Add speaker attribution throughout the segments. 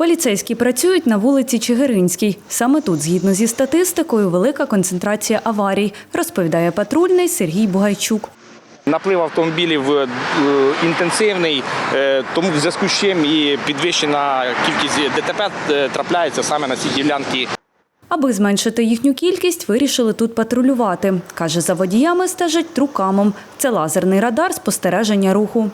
Speaker 1: Поліцейські працюють на вулиці Чигиринській. Саме тут, згідно зі статистикою, велика концентрація аварій, розповідає патрульний Сергій Бугайчук.
Speaker 2: Наплив автомобілів е, інтенсивний, е, тому в зв'язку з чим і підвищена кількість ДТП е, трапляється саме на ці ділянки.
Speaker 1: Аби зменшити їхню кількість, вирішили тут патрулювати. Каже, за водіями стежать трукамом. Це лазерний радар спостереження руху.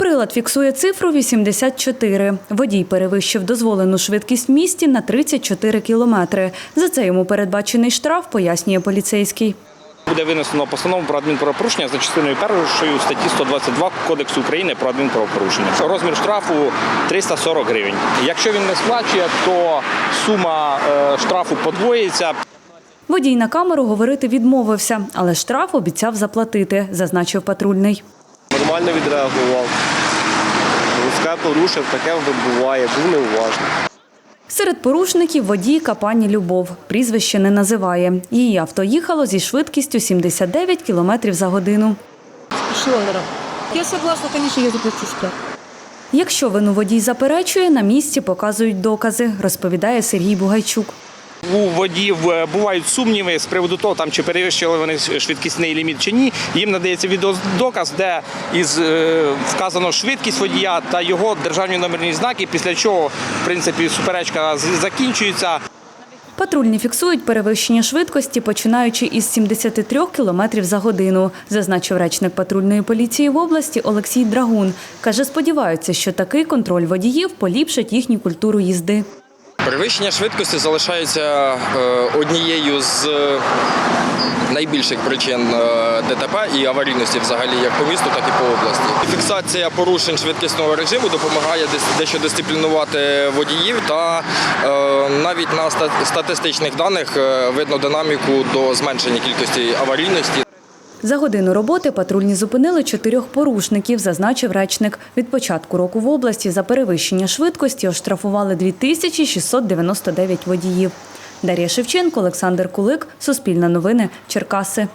Speaker 1: Прилад фіксує цифру 84. Водій перевищив дозволену швидкість в місті на 34 кілометри. За це йому передбачений штраф, пояснює поліцейський.
Speaker 2: Буде винесено постанову про адмінправопорушення за частиною першої статті 122 Кодексу України про адмінправопорушення. Розмір штрафу 340 гривень. Якщо він не сплачує, то сума е, штрафу подвоїться.
Speaker 1: Водій на камеру говорити відмовився, але штраф обіцяв заплатити, зазначив патрульний.
Speaker 3: Нормально відреагував. Руске порушив, таке буває, був неуважний.
Speaker 1: Серед порушників водійка пані Любов. Прізвище не називає. Її авто їхало зі швидкістю 79 км за годину.
Speaker 4: Шиллера. Я согласна, звісно, я штраф.
Speaker 1: Якщо вину водій заперечує, на місці показують докази, розповідає Сергій Бугайчук.
Speaker 2: У водіїв е, бувають сумніви з приводу того, там чи перевищили вони швидкісний ліміт чи ні. Їм надається відеодоказ, де із е, вказано швидкість водія та його державні номерні знаки, після чого в принципі суперечка закінчується.
Speaker 1: Патрульні фіксують перевищення швидкості, починаючи із 73 км за годину, зазначив речник патрульної поліції в області Олексій Драгун. Каже, сподіваються, що такий контроль водіїв поліпшить їхню культуру їзди.
Speaker 5: Перевищення швидкості залишається е, однією з е, найбільших причин е, ДТП і аварійності взагалі як по місту, так і по області. Фіксація порушень швидкісного режиму допомагає дещо дисциплінувати водіїв та навіть на статистичних даних видно динаміку до зменшення кількості аварійності.
Speaker 1: За годину роботи патрульні зупинили чотирьох порушників, зазначив речник. Від початку року в області за перевищення швидкості оштрафували 2699 водіїв. Дар'я Шевченко, Олександр Кулик, Суспільне новини, Черкаси.